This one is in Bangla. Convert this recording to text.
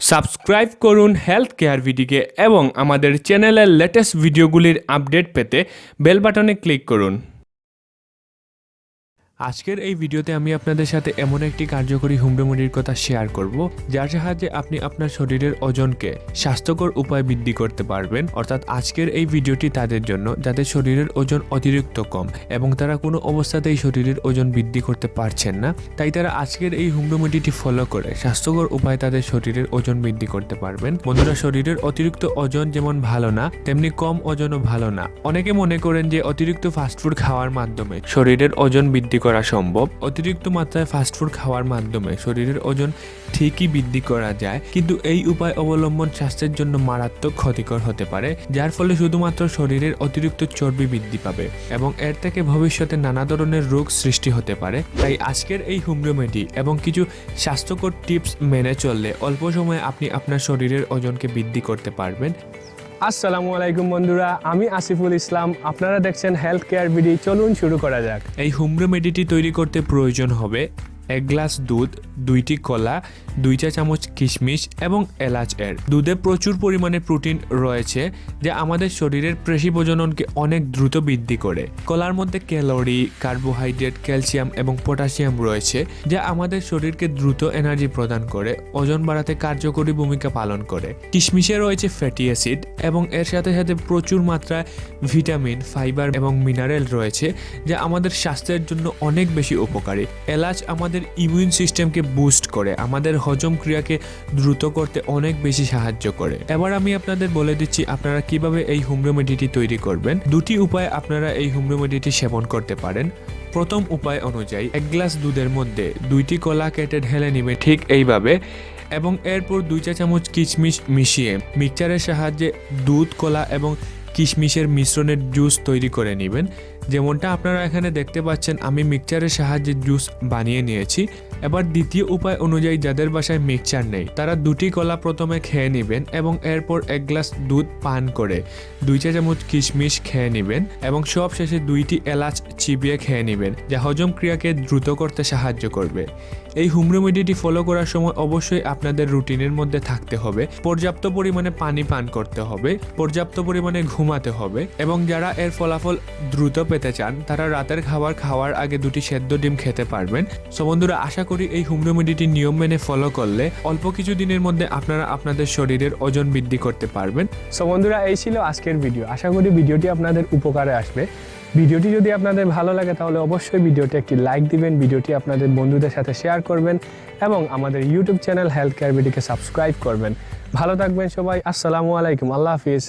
সাবস্ক্রাইব করুন হেলথ কেয়ার ভিডিকে এবং আমাদের চ্যানেলের লেটেস্ট ভিডিওগুলির আপডেট পেতে বেল বাটনে ক্লিক করুন। আজকের এই ভিডিওতে আমি আপনাদের সাথে এমন একটি কার্যকরী হোম কথা শেয়ার করব, যার সাহায্যে আপনি আপনার শরীরের ওজনকে স্বাস্থ্যকর উপায় বৃদ্ধি করতে পারবেন। অর্থাৎ আজকের এই ভিডিওটি তাদের জন্য, যাদের শরীরের ওজন অতিরিক্ত কম এবং তারা কোনো অবস্থাতেই শরীরের ওজন বৃদ্ধি করতে পারছেন না, তাই তারা আজকের এই হোম ফলো করে স্বাস্থ্যকর উপায় তাদের শরীরের ওজন বৃদ্ধি করতে পারবেন। বন্ধুরা, শরীরের অতিরিক্ত ওজন যেমন ভালো না, তেমনি কম ওজনও ভালো না। অনেকে মনে করেন যে অতিরিক্ত ফাস্টফুড খাওয়ার মাধ্যমে শরীরের ওজন বৃদ্ধি করা সম্ভব। অতিরিক্ত মাত্রায় ফাস্টফুড খাওয়ার মাধ্যমে শরীরের ওজন ঠিকই বৃদ্ধি করা যায়, কিন্তু এই উপায় অবলম্বন স্বাস্থ্যের জন্য মারাত্মক ক্ষতিকর হতে পারে, যার ফলে শুধুমাত্র শরীরের অতিরিক্ত চর্বি বৃদ্ধি পাবে এবং এর থেকে ভবিষ্যতে নানা ধরনের রোগ সৃষ্টি হতে পারে। তাই আজকের এই হোম এবং কিছু স্বাস্থ্যকর টিপস মেনে চললে অল্প সময়ে আপনি আপনার শরীরের ওজনকে বৃদ্ধি করতে পারবেন। আসসালামু আলাইকুম বন্ধুরা, আমি আসিফুল ইসলাম। আপনারা দেখছেন হেলথ কেয়ার ভিডি চলুন শুরু করা যাক। এই হুমরো মেডিটি তৈরি করতে প্রয়োজন হবে এক গ্লাস দুধ, দুইটি কলা, দুই চা চামচ কিশমিশ এবং এলাচ এর। দুধে প্রচুর পরিমাণে প্রোটিন রয়েছে যা আমাদের শরীরের পেশি প্রজননকে অনেক দ্রুত বৃদ্ধি করে। কলার মধ্যে ক্যালোরি, কার্বোহাইড্রেট, ক্যালসিয়াম এবং পটাশিয়াম রয়েছে যা আমাদের শরীরকে দ্রুত এনার্জি প্রদান করে, ওজন বাড়াতে কার্যকরী ভূমিকা পালন করে। কিশমিশে রয়েছে ফ্যাটি অ্যাসিড এবং এর সাথে সাথে প্রচুর মাত্রায় ভিটামিন, ফাইবার এবং মিনারেল রয়েছে যা আমাদের স্বাস্থ্যের জন্য অনেক বেশি উপকারী। এলাচ আমাদের ইমিউন সিস্টেমকে বুস্ট করে, আমাদের হজম ক্রিয়াকে দ্রুত করতে অনেক বেশি সাহায্য করে। এবার আমি আপনাদের বলে দিচ্ছি আপনারা কীভাবে এই হোম রেমেডিটি তৈরি করবেন। দুটি উপায়ে আপনারা এই হোম রেমেডিটি সেবন করতে পারেন। প্রথম উপায় অনুযায়ী এক গ্লাস দুধের মধ্যে দুইটি কলা কেটে ঢেলে নিবে ঠিক এইভাবে এবং এরপর দুই চা চামচ কিচমিচ মিশিয়ে মিক্সচারের সাহায্যে দুধ, কলা এবং কিশমিশের মিশ্রণের জুস তৈরি করে নেবেন। যেমনটা আপনারা এখানে দেখতে পাচ্ছেন, আমি মিক্সচারের সাহায্যে জুস বানিয়ে নিয়েছি। এবার দ্বিতীয় উপায় অনুযায়ী যাদের বাসায় মিক্সচার নেই, তারা দুটি কলা প্রথমে খেয়ে নেবেন এবং এরপর এক গ্লাস দুধ পান করে দুই চা চামচ কিশমিশ খেয়ে নেবেন এবং সব শেষে দুইটি এলাচ চিবিয়ে খেয়ে নেবেন, যা হজম ক্রিয়াকে দ্রুত করতে সাহায্য করবে। এই হোম রেমেডিটি ফলো করার সময় অবশ্যই আপনাদের রুটিনের মধ্যে থাকতে হবে। পর্যাপ্ত পরিমাণে পানি পান করতে হবে। পর্যাপ্ত পরিমাণে ঘুমাতে হবে এবং যারা এর ফলাফল দ্রুত পেতে চান, তারা রাতের খাবার খাওয়ার আগে দুটি সেদ্ধ ডিম খেতে পারবেন। সো বন্ধুরা, আশা করি এই হোম রেমেডিটি নিয়ম মেনে ফলো করলে অল্প কিছু দিনের মধ্যে আপনারা আপনাদের শরীরের ওজন বৃদ্ধি করতে পারবেন। সো বন্ধুরা, এই ছিল আজকের ভিডিও। আশা করি ভিডিওটি আপনাদের উপকারে আসবে। ভিডিওটি যদি আপনাদের ভালো লাগে, তাহলে অবশ্যই ভিডিওটি একটি লাইক দিবেন, ভিডিওটি আপনাদের বন্ধুদের সাথে শেয়ার করবেন এবং আমাদের ইউটিউব চ্যানেল হেলথ কেয়ার ভিডিওকে সাবস্ক্রাইব করবেন। ভালো থাকবেন সবাই। আসসালামু আলাইকুম। আল্লাহ হাফিজ।